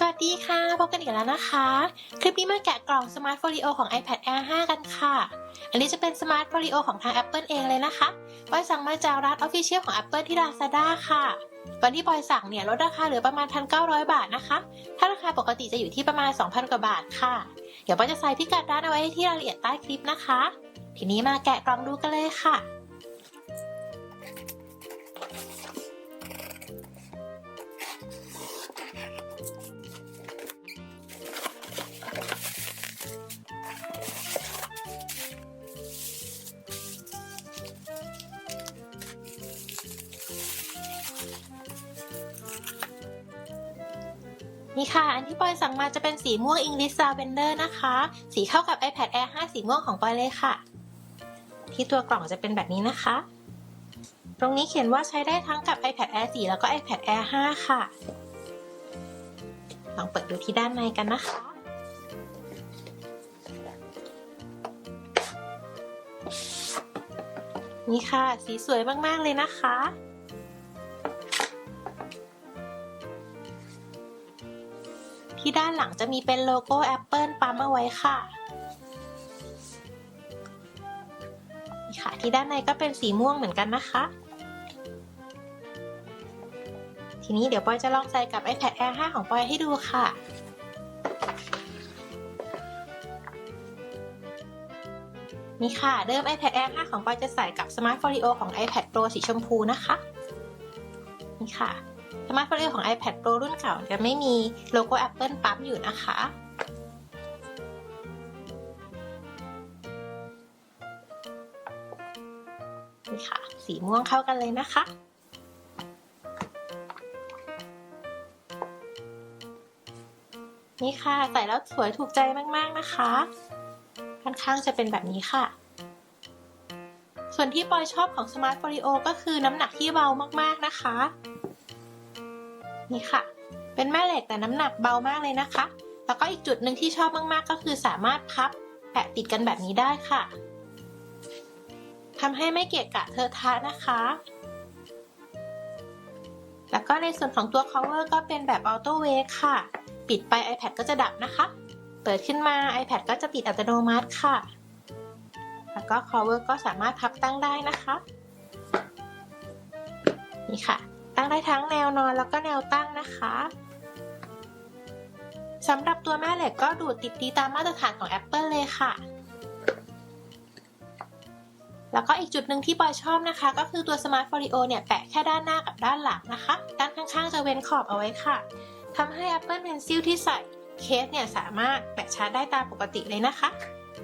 สวัสดีค่ะ พบกันอีกแล้วนะคะ คลิปนี้มาแกะกล่อง Smart Folio ของ iPad Air 5 กันค่ะ อันนี้จะเป็น Smart Folio ของทาง Apple เองเลยนะคะปอยสั่งมาจากร้าน Official ของ Apple ที่ Lazada ค่ะ วันที่ปอยสั่งเนี่ยลดราคาเหลือประมาณ 1,900 บาทนะคะ ถ้าราคาปกติจะอยู่ที่ประมาณ 2,000 กว่าบาทค่ะ เดี๋ยวปอยจะใส่พิกัดร้านเอาไว้ที่รายละเอียดใต้คลิปนะคะ ทีนี้มาแกะกล่องดูกันเลยค่ะ นี่ค่ะ อันที่ปอยสั่งมาจะเป็นสีม่วง English Lavender นะคะ สีเข้ากับ iPad Air 5 สีม่วงของปอยเลยค่ะ ที่ตัวกล่องจะเป็นแบบนี้นะคะ ตรงนี้เขียนว่าใช้ได้ทั้งกับ iPad Air 4 แล้วก็ iPad Air 5 ค่ะ ลองเปิดดูที่ด้านในกันนะคะ นี่ค่ะ สีสวยมาก ๆ เลยนะคะ ที่ด้านหลังจะมีเป็นโลโก้ Apple ปั๊มเอาไว้ค่ะนี่ค่ะ ที่ด้านในก็เป็นสีม่วงเหมือนกันนะคะ ทีนี้เดี๋ยวปอยจะลองใส่กับ iPad Air 5 ของปอยให้ดูค่ะนี่ค่ะ เดิม iPad Air 5 ของปอยจะใส่กับ Smart Folio ของ iPad Pro สีชมพูนะคะ นี่ค่ะ สมาร์ทโฟนของ iPad Pro รุ่นเก่าจะไม่มีโลโก้ Apple ปั๊มอยู่นะคะ นี่ค่ะ สีม่วงเข้ากันเลยนะคะนี่ค่ะใส่แล้วสวยถูกใจมากๆนะคะค่อนข้างจะเป็นแบบนี้ค่ะ ส่วนที่ปอยชอบของ Smart Folio ก็คือน้ำหนักที่เบามากๆนะคะ นี่ค่ะ เป็นแม่เหล็กแต่น้ำหนักเบามากเลยนะคะ แล้วก็อีกจุดหนึ่งที่ชอบมากๆ ก็คือสามารถพับแปะติดกันแบบนี้ได้ค่ะทำให้ไม่เกะกะเทอะทะนะคะ แล้วก็ในส่วนของตัว cover ก็เป็นแบบ auto wake ค่ะ ปิดไป iPad ก็จะดับนะคะ เปิดขึ้นมา iPad ก็จะติดอัตโนมัติค่ะ แล้วก็ cover ก็สามารถพับตั้งได้นะคะ นี่ค่ะ ตั้งได้ทั้งแนวนอนแล้วก็แนวตั้งนะคะสำหรับตัวแม่เหล็กก็ดูดติดดีตามมาตรฐานของ Apple เลยค่ะ แล้วก็อีกจุดหนึ่งที่ปอยชอบนะคะ ก็คือตัว Smart Folio เนี่ยแปะแค่ด้านหน้ากับด้านหลังนะคะ ด้านข้างๆ จะเว้นขอบเอาไว้ค่ะทำให้ Apple Pencil ที่ใส่เคสเนี่ยสามารถแปะชาร์จได้ตามปกติเลยนะคะ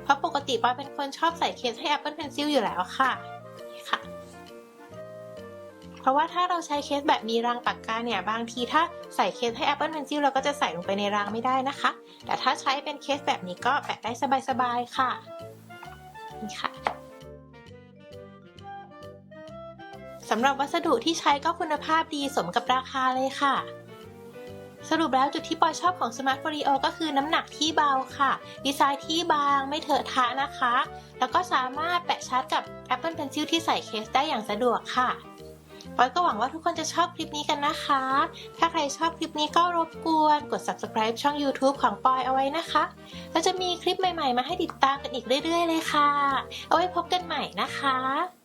เพราะปกติปอยเป็นคนชอบใส่เคสให้ Apple Pencil อยู่แล้วค่ะ เพราะว่าถ้าเราใช้เคสแบบมีรางปากกาเนี่ยบางทีถ้าใส่เคสให้ Apple Pencil เราก็จะใส่ลงไปในรางไม่ได้นะคะ แต่ถ้าใช้เป็นเคสแบบนี้ก็แปะได้สบายๆค่ะนี่ค่ะสำหรับวัสดุที่ใช้ก็คุณภาพดีสมกับราคาเลยค่ะ สรุปแล้วจุดที่ปอยชอบของ Smart Folio ก็คือน้ำหนักที่เบาค่ะ ดีไซน์ที่บางไม่เถอะทะนะคะ แล้วก็สามารถแปะชาร์จกับ Apple Pencil ที่ใส่เคสได้อย่างสะดวกค่ะ ปอยก็หวังว่าทุกคนจะชอบคลิปนี้กันนะคะ ถ้าใครชอบคลิปนี้ก็รบกวนกด subscribe ช่อง YouTube ของปอยเอาไว้นะคะแล้วจะมีคลิปใหม่ๆ มาให้ติดตามกันอีกเรื่อยๆ เลยค่ะ เอาไว้พบกันใหม่นะคะ